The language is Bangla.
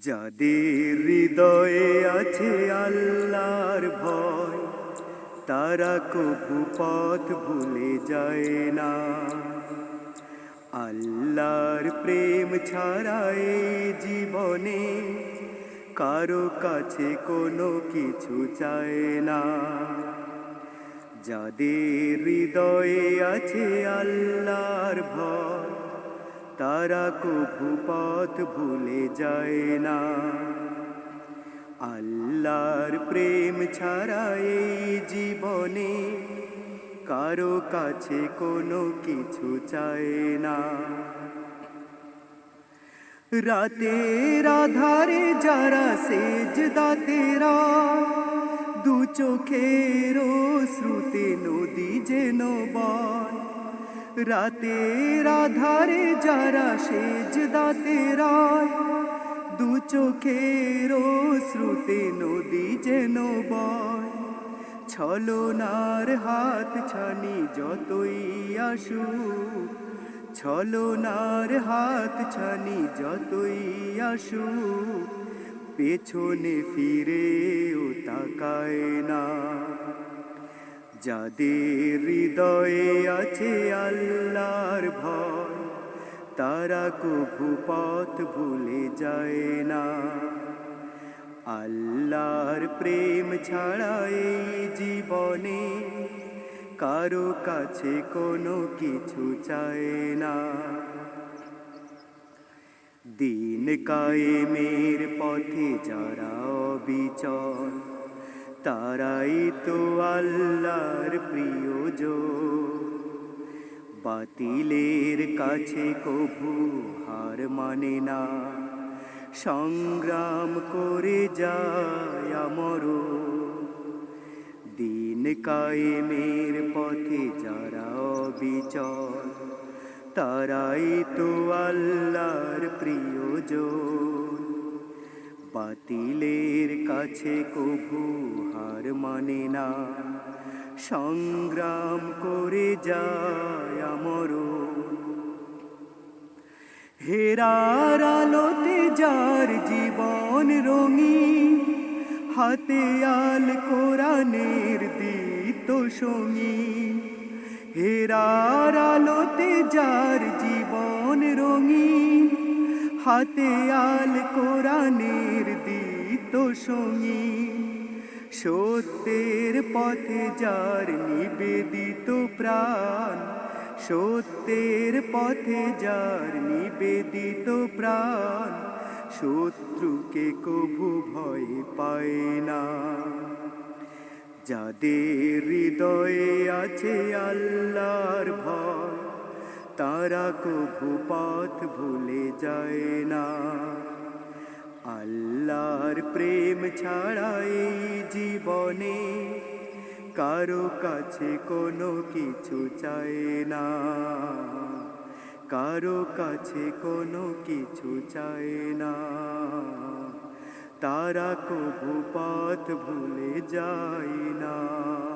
যাদের হৃদয়ে আছে আল্লাহর ভয়, তারা কভু পথ ভুলে যায় না। আল্লাহর প্রেম ছাড়া জীবনে কারও কাছে কোনো কিছু চায় না। যাদের হৃদয়ে আছে আল্লাহর ভয় তারা কভু পথ ভুলে যায় না। আল্লাহর প্রেম ছাড়া এই জীবনে কারও কাছে কোনো কিছু চায় না। রাতের আধারে যারা সেজ দাতেরা দু চোখের শ্রুতে নদী যেন বয়। রাতের আধারে যারা সেজ দাতেরা দু চোখের শ্রুতে নদী যেন বয়। ছলনার হাত ছানি যতই আসুক, ছলনার হাত ছানি যতই আসু পেছনে ফিরেও তাকায় না। যাদের হৃদয়ে আছে আল্লাহর ভয়, তারা কভু পথ ভুলে যায় না। আল্লাহর প্রেম ছাড়া এই জীবনে কারও কাছে কোনো কিছু চায় না। দিন কায়েমের পথে যারা অবিচল তারাই তো আল্লাহর প্রিয়জন। বাতিলের কাছে কভু হার মানে না। সংগ্রাম করে যায় আমর। দিন কায়েমের পথে যারা অবিচল, তারাই তো আল্লাহর প্রিয়জন। বাতিলের কাছে কভু হার মানে না। সংগ্রাম করে যায় আমর। হেরার আলোতে যার জীবন রঙি হাতে আল কোরআনের দিত সঙ্গী হেরার আলোতে যার জীবন রঙি হাতে আল কোরআনের দিত সঙ্গী। সত্যের পথে যার নিবেদিত প্রাণ, সত্যের পথে যার নিবেদিত প্রাণ, শত্রুকে কভু ভয় পায় না। যাদের হৃদয়ে আছে আল্লাহর ভয় তারা কভু পথ ভুলে যায় না। আল্লাহর প্রেম ছাড়া এই জীবনে কারও কাছে কোনো কিছু চায় না। কারও কাছে কোনো কিছু চায় না। তারা কভু পথ ভুলে যায় না।